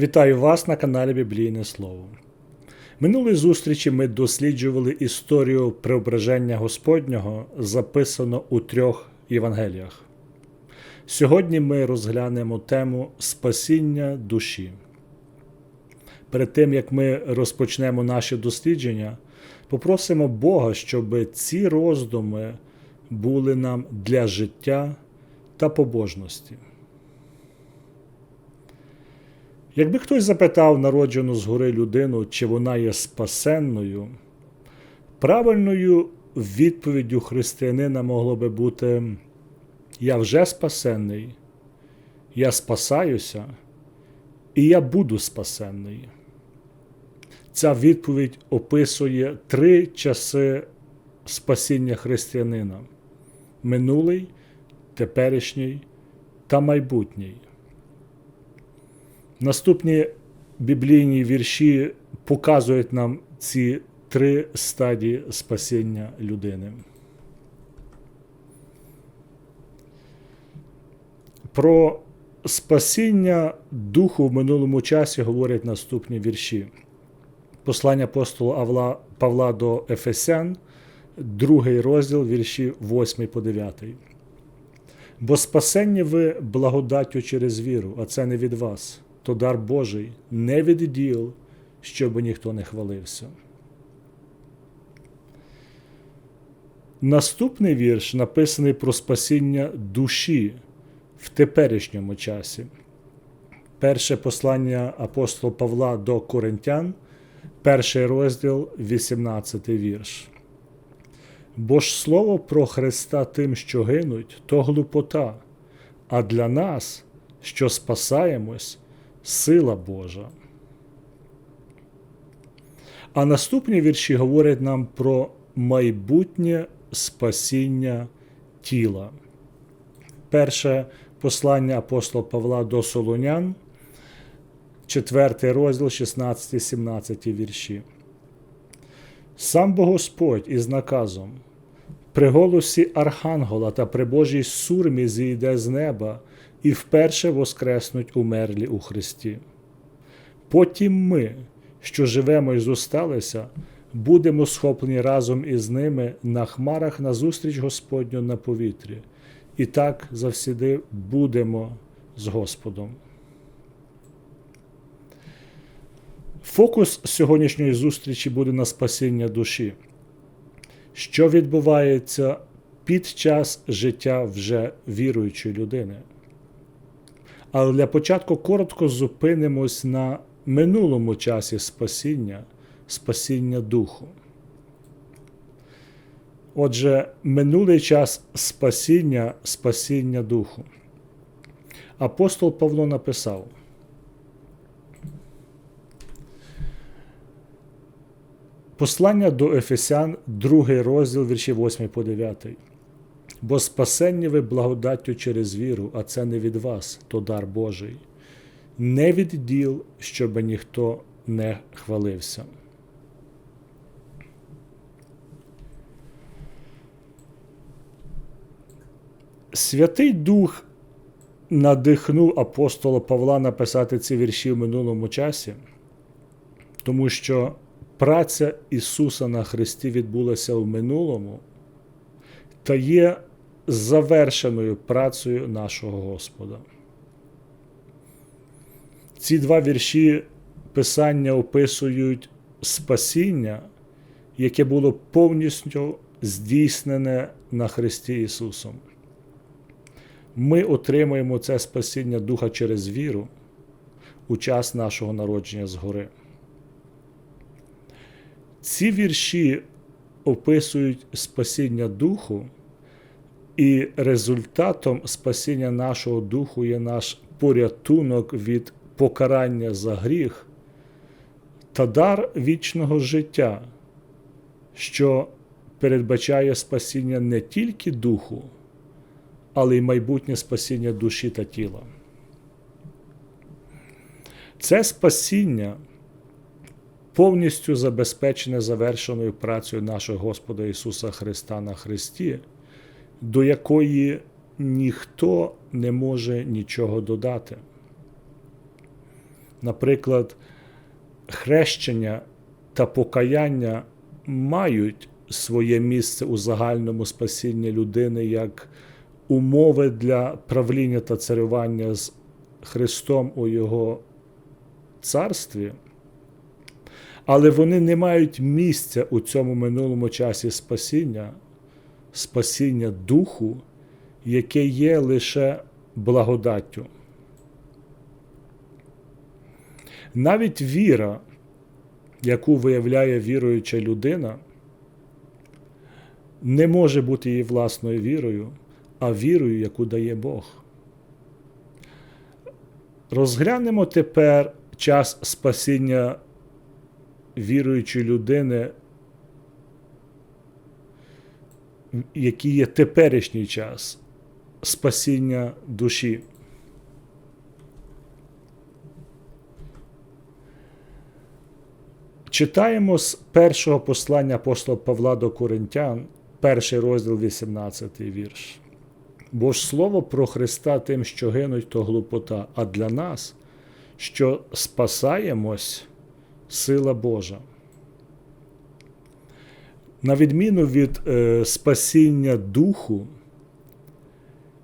Вітаю вас на каналі Біблійне Слово. Минулої зустрічі ми досліджували історію преображення Господнього, записано у трьох Євангеліях. Сьогодні ми розглянемо тему спасіння душі. Перед тим як ми розпочнемо наше дослідження, попросимо Бога, щоб ці роздуми були нам для життя та побожності. Якби хтось запитав народжену згори людину, чи вона є спасенною, правильною відповіддю християнина могло би бути: Я вже спасенний, я спасаюся, і я буду спасенний. Ця відповідь описує три часи спасіння християнина: минулий, теперішній та майбутній. Наступні біблійні вірші показують нам ці три стадії спасіння людини. Про спасіння духу в минулому часі говорять наступні вірші. Послання апостола Павла до Ефесян, другий розділ вірші 8 по 9. Бо спасення ви благодаттю через віру, а це не від вас то дар Божий не від діл, щоб ніхто не хвалився. Наступний вірш написаний про спасіння душі в теперішньому часі. Перше послання апостола Павла до Коринтян, перший розділ, 18 вірш. Бо ж слово про Христа тим, що гинуть, то глупота, а для нас, що спасаємось, сила Божа. А наступні вірші говорять нам про майбутнє спасіння тіла. Перше послання апостола Павла до Солонян, 4 розділ, 16, 17 вірші. Сам Бо Господь із наказом, при голосі Архангела та при Божій сурмі зійде з неба і вперше воскреснуть умерлі у Христі. Потім ми, що живемо і зосталися, будемо схоплені разом із ними на хмарах назустріч Господню на повітрі, і так завсіди будемо з Господом. Фокус сьогоднішньої зустрічі буде на спасіння душі, що відбувається під час життя вже віруючої людини. Але для початку коротко зупинимось на минулому часі спасіння, спасіння духу. Отже, минулий час спасіння, спасіння духу. Апостол Павло написав. Послання до Ефесян, другий розділ вірші 8 по 9. Бо спасення ви благодаттю через віру, а це не від вас, то дар Божий, не від діл, щоб ніхто не хвалився. Святий Дух надихнув апостола Павла написати ці вірші в минулому часі, тому що праця Ісуса на Христі відбулася в минулому та є завершеною працею нашого Господа. Ці два вірші Писання описують спасіння, яке було повністю здійснене на Христі Ісусом. Ми отримуємо це спасіння Духа через віру у час нашого народження згори. Ці вірші описують спасіння Духу. І результатом спасіння нашого духу є наш порятунок від покарання за гріх та дар вічного життя, що передбачає спасіння не тільки духу, але й майбутнє спасіння душі та тіла. Це спасіння повністю забезпечене завершеною працею нашого Господа Ісуса Христа на Христі до якої ніхто не може нічого додати. Наприклад, хрещення та покаяння мають своє місце у загальному спасінні людини як умови для правління та царювання з Христом у Його царстві, але вони не мають місця у цьому минулому часі спасіння, спасіння духу, яке є лише благодаттю. Навіть віра, яку виявляє віруюча людина, не може бути її власною вірою, а вірою, яку дає Бог. Розглянемо тепер час спасіння віруючої людини, який є теперішній час спасіння душі. Читаємо з першого послання апостола Павла до Коринтян, перший розділ, 18 вірш. Бо ж слово про Христа тим, що гинуть, то глупота, а для нас, що спасаємось, сила Божа. На відміну від е, спасіння духу,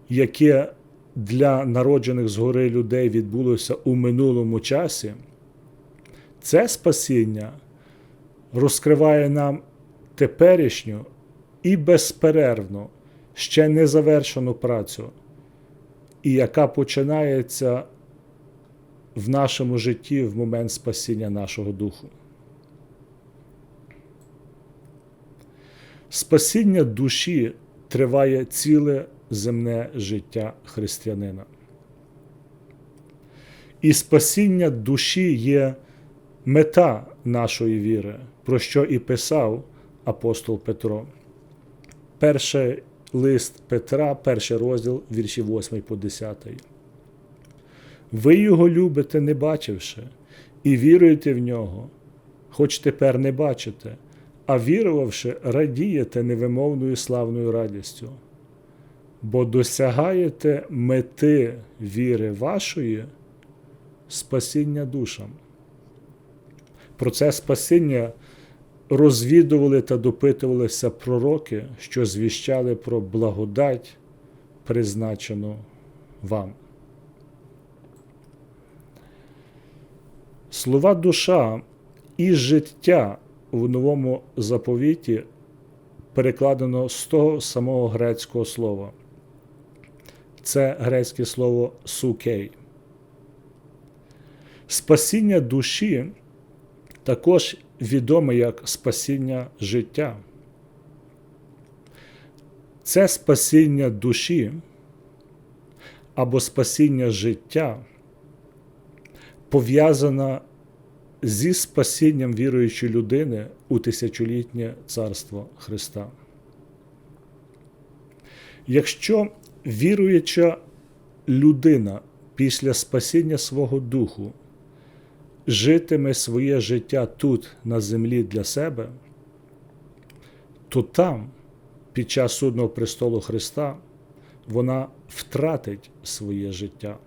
яке для народжених згори людей відбулося у минулому часі, це спасіння розкриває нам теперішню і безперервну, ще не завершену працю, і яка починається в нашому житті в момент спасіння нашого духу. Спасіння душі триває ціле земне життя християнина. І спасіння душі є мета нашої віри, про що і писав апостол Петро. Перший лист Петра, перший розділ, вірші 8 по 10. Ви його любите, не бачивши, і віруєте в нього, хоч тепер не бачите, а вірувавши, радієте невимовною славною радістю, бо досягаєте мети віри вашої спасіння душам. Про це спасіння розвідували та допитувалися пророки, що звіщали про благодать, призначену вам. Слова душа і життя в новому заповіті перекладено з того самого грецького слова. Це грецьке слово сукей. Спасіння душі також відоме як спасіння життя. Це спасіння душі або спасіння життя пов'язана зі спасінням віруючої людини у тисячолітнє царство Христа. Якщо віруюча людина після спасіння свого духу житиме своє життя тут, на землі для себе, то там, під час судного престолу Христа, вона втратить своє життя.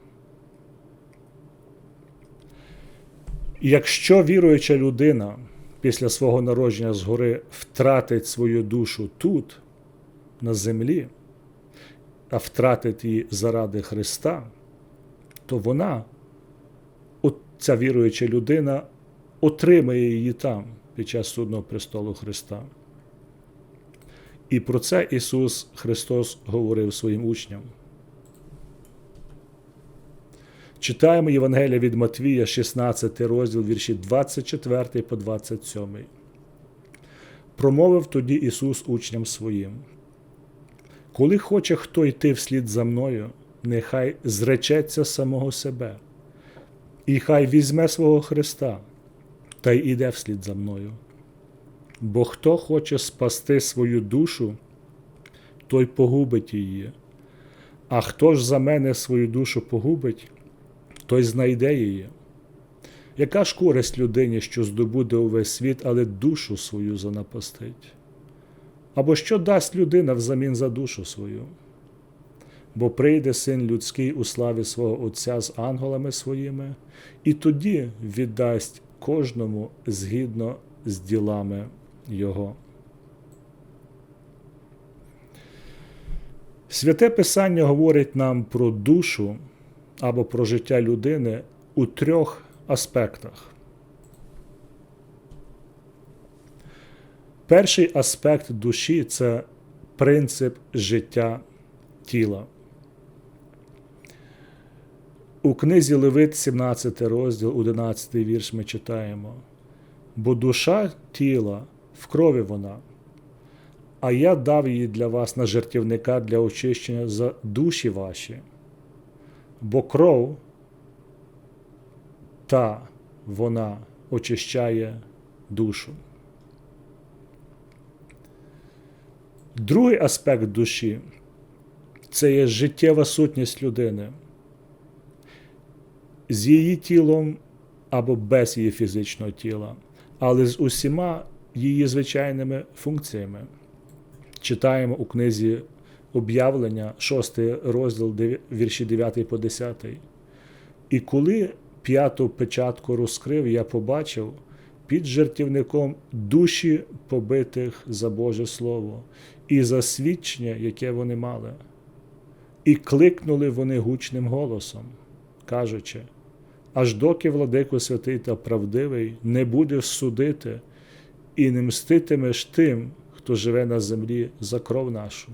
Якщо віруюча людина після свого народження згори втратить свою душу тут, на землі, а втратить її заради Христа, то вона ця віруюча людина отримає її там під час судного престолу Христа. І про це Ісус Христос говорив своїм учням. Читаємо Євангелія від Матвія, 16 розділ вірші 24 по 27. Промовив тоді Ісус учням своїм. Коли хоче хто йти вслід за мною, нехай зречеться самого себе і хай візьме свого Христа та й іде вслід за мною. Бо хто хоче спасти свою душу, той погубить її, а хто ж за мене свою душу погубить, той знайде її. Яка ж користь людині, що здобуде увесь світ, але душу свою занапастить? Або що дасть людина взамін за душу свою? бо прийде син людський у славі свого Отця з ангелами своїми, і тоді віддасть кожному згідно з ділами Його. Святе Писання говорить нам про душу або про життя людини у трьох аспектах. Перший аспект душі це принцип життя тіла. У книзі Левит, 17 розділ, 11 вірш ми читаємо. Бо душа тіла в крові вона, а я дав її для вас на жертівника для очищення за душі ваші, бо кров та вона очищає душу. Другий аспект душі це є життєва сутність людини з її тілом або без її фізичного тіла, але з усіма її звичайними функціями. Читаємо у книзі об'явлення, 6 розділ вірші 9 по 10. І коли п'яту печатку розкрив, я побачив під жертівником душі побитих за Боже Слово і за свідчення, яке вони мали. І кликнули вони гучним голосом, кажучи, аж доки владико святий та правдивий не будеш судити і не мститимеш тим, хто живе на землі за кров нашу.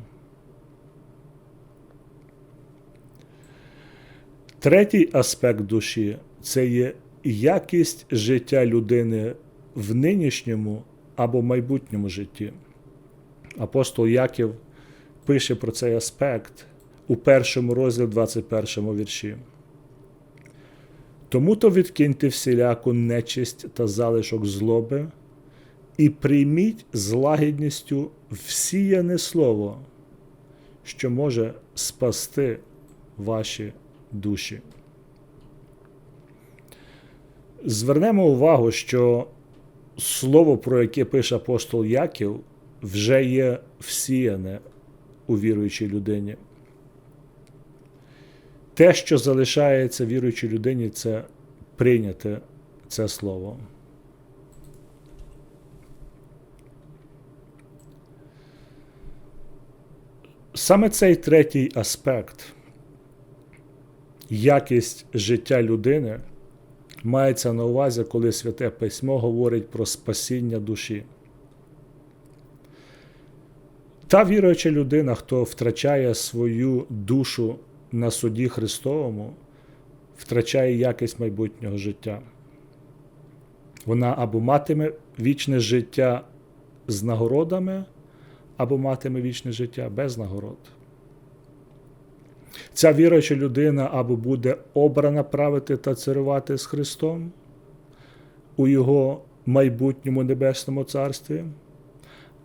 Третій аспект душі це є якість життя людини в нинішньому або майбутньому житті. Апостол Яків пише про цей аспект у першому розділі 21 вірші. Тому то відкиньте всіляку нечисть та залишок злоби і прийміть з лагідністю всіяне слово, що може спасти ваші душі. Звернемо увагу, що слово, про яке пише апостол Яків, вже є всіяне у віруючій людині. Те, що залишається віруючій людині, це прийняти це слово. Саме цей третій аспект, якість життя людини, мається на увазі, коли Святе Письмо говорить про спасіння душі. Та віруюча людина, хто втрачає свою душу на суді Христовому, втрачає якість майбутнього життя. Вона або матиме вічне життя з нагородами, або матиме вічне життя без нагород. Ця віруюча людина або буде обрана правити та царювати з Христом у Його майбутньому небесному царстві,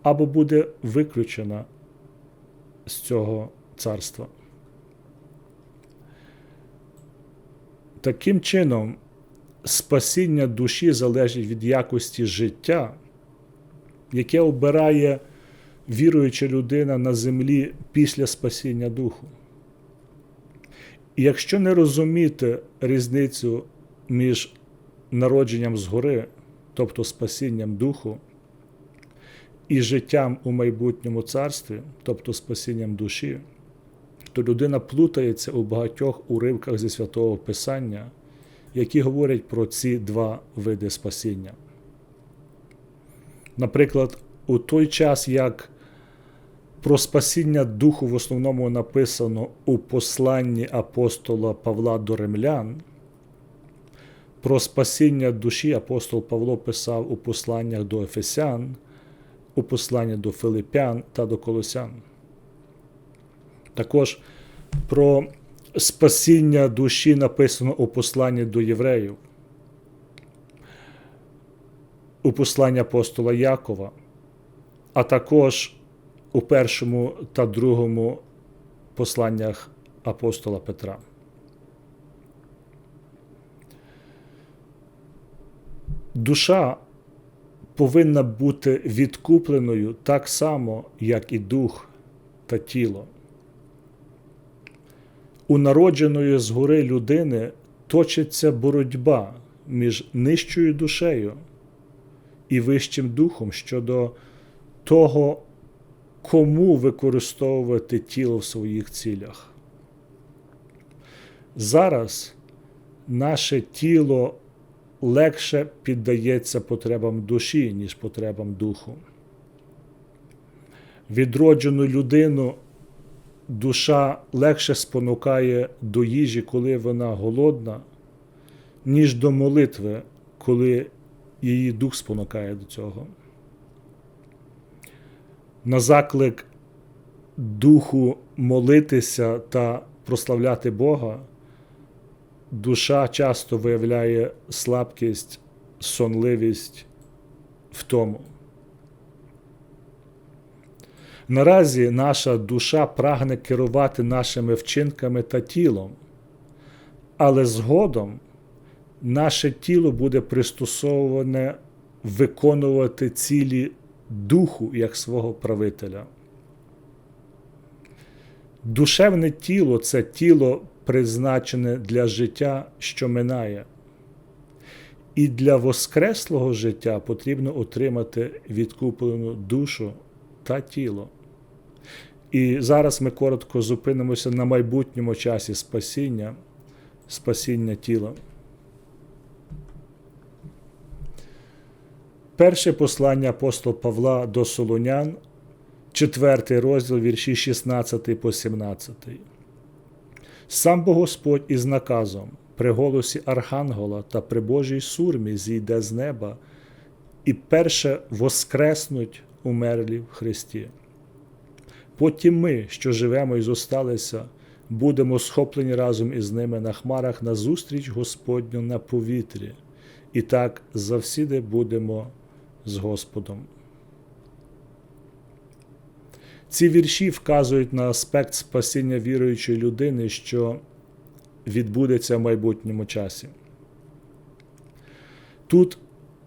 або буде виключена з цього царства. Таким чином, спасіння душі залежить від якості життя, яке обирає віруюча людина на землі після спасіння духу. Якщо не розуміти різницю між народженням згори, тобто спасінням духу, і життям у майбутньому царстві, тобто спасінням душі, то людина плутається у багатьох уривках зі святого Писання, які говорять про ці два види спасіння. Наприклад, у той час, як про спасіння духу в основному написано у посланні апостола Павла до римлян, про спасіння душі апостол Павло писав у посланнях до Ефесян, у посланні до Филипян та до Колосян. Також про спасіння душі написано у посланні до євреїв, у посланні апостола Якова, а також у першому та другому посланнях апостола Петра. Душа повинна бути відкупленою так само, як і дух та тіло. У народженої згори людини точиться боротьба між нижчою душею і вищим духом щодо того, кому використовувати тіло в своїх цілях. Зараз наше тіло легше піддається потребам душі, ніж потребам духу. Відроджену людину душа легше спонукає до їжі, коли вона голодна, ніж до молитви, коли її дух спонукає до цього. На заклик духу молитися та прославляти Бога, душа часто виявляє слабкість, сонливість в тому. Наразі наша душа прагне керувати нашими вчинками та тілом, але згодом наше тіло буде пристосоване виконувати цілі духу як свого правителя. Душевне тіло це тіло призначене для життя, що минає. І для воскреслого життя потрібно отримати відкуплену душу та тіло. І зараз ми коротко зупинимося на майбутньому часі спасіння, спасіння тіла. Перше послання апостола Павла до Солонян, 4 розділ вірші 16 по 17. Сам бо Господь із наказом при голосі Архангела та при Божій сурмі зійде з неба і перше воскреснуть умерлі в Христі. Потім ми, що живемо і зосталися, будемо схоплені разом із ними на хмарах на зустріч Господню на повітрі, і так завсіди будемо з Господом. Ці вірші вказують на аспект спасіння віруючої людини, що відбудеться в майбутньому часі. Тут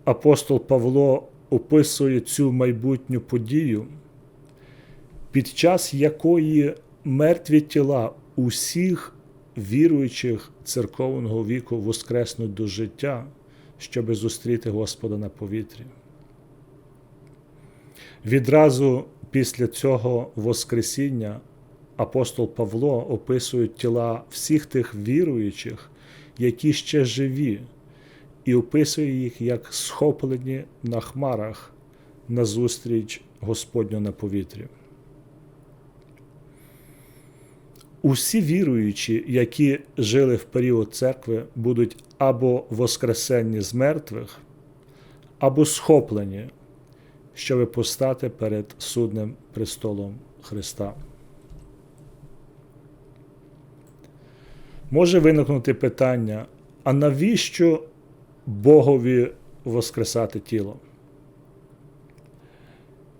апостол Павло описує цю майбутню подію, під час якої мертві тіла усіх віруючих церковного віку воскреснуть до життя, щоби зустріти Господа на повітрі. Відразу після цього Воскресіння апостол Павло описує тіла всіх тих віруючих, які ще живі, і описує їх як схоплені на хмарах назустріч Господню на повітрі. Усі віруючі, які жили в період церкви, будуть або воскресенні з мертвих, або схоплені щоб постати перед судним престолом Христа. Може виникнути питання, а навіщо Богові воскресати тіло?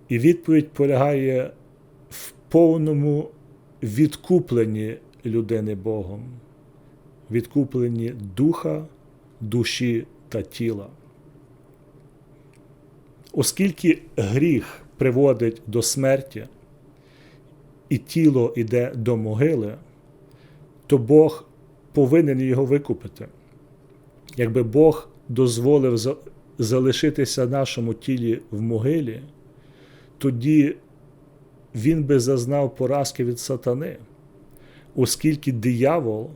І відповідь полягає в повному відкупленні людини Богом, відкупленні духа, душі та тіла. Оскільки гріх приводить до смерті, і тіло йде до могили, то Бог повинен його викупити. Якби Бог дозволив залишитися нашому тілі в могилі, тоді він би зазнав поразки від сатани, оскільки диявол,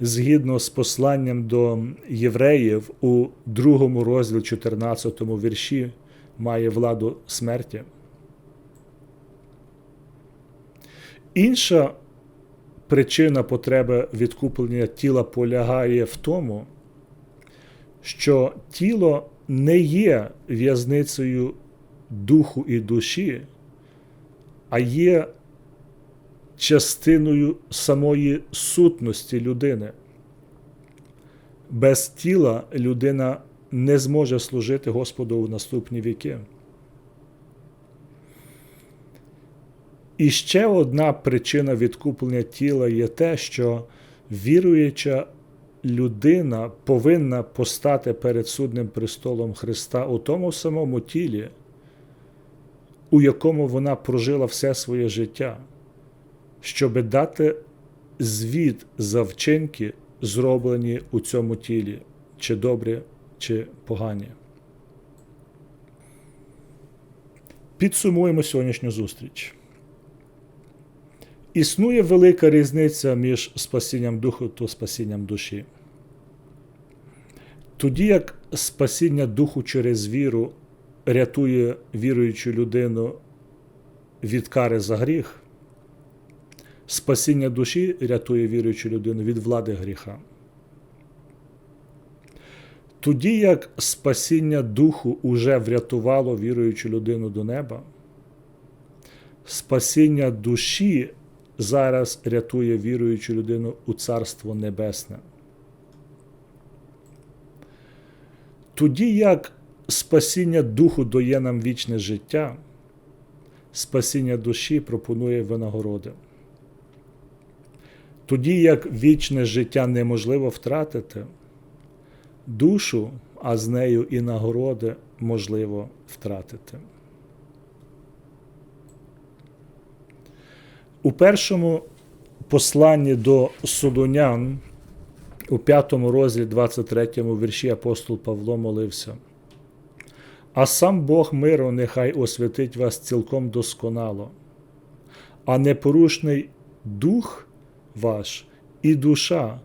згідно з посланням до євреїв у другому розділі 14 вірші, має владу смерті. Інша причина потреби відкуплення тіла полягає в тому, що тіло не є в'язницею духу і душі, а є частиною самої сутності людини. Без тіла людина не зможе служити Господу в наступні віки. І ще одна причина відкуплення тіла є те, що віруюча людина повинна постати перед судним престолом Христа у тому самому тілі, у якому вона прожила все своє життя, щоб дати звіт за вчинки, зроблені у цьому тілі, чи добрі, чи погані. Підсумуємо сьогоднішню зустріч. Існує велика різниця між спасінням духу та спасінням душі. Тоді як спасіння духу через віру рятує віруючу людину від кари за гріх, спасіння душі рятує віруючу людину від влади гріха. Тоді як спасіння духу уже врятувало віруючу людину до неба, спасіння душі зараз рятує віруючу людину у Царство Небесне. Тоді як спасіння духу дає нам вічне життя, спасіння душі пропонує винагороди. Тоді як вічне життя неможливо втратити, душу, а з нею і нагороди можливо втратити. У першому посланні до Солонян, у п'ятому розділі 23 вірші апостол Павло молився. А сам Бог миру нехай освятить вас цілком досконало, а непорушний дух ваш, і душа,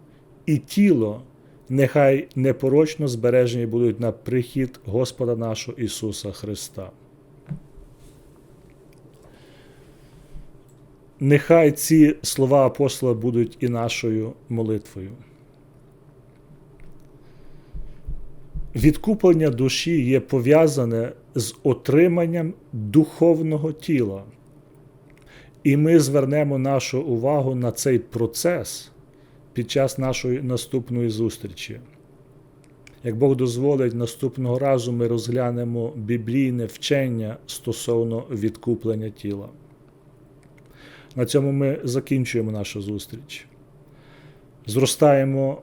і тіло нехай непорочно збережені будуть на прихід Господа нашого Ісуса Христа. Нехай ці слова апостола будуть і нашою молитвою. Відкуплення душі є пов'язане з отриманням духовного тіла. І ми звернемо нашу увагу на цей процес під час нашої наступної зустрічі. Як Бог дозволить, наступного разу ми розглянемо біблійне вчення стосовно відкуплення тіла. На цьому ми закінчуємо нашу зустріч. Зростаємо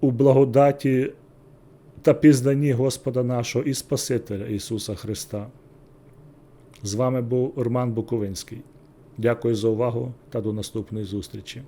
у благодаті та пізнанні Господа нашого і Спасителя Ісуса Христа. З вами був Роман Буковинський. Дякую за увагу та до наступної зустрічі.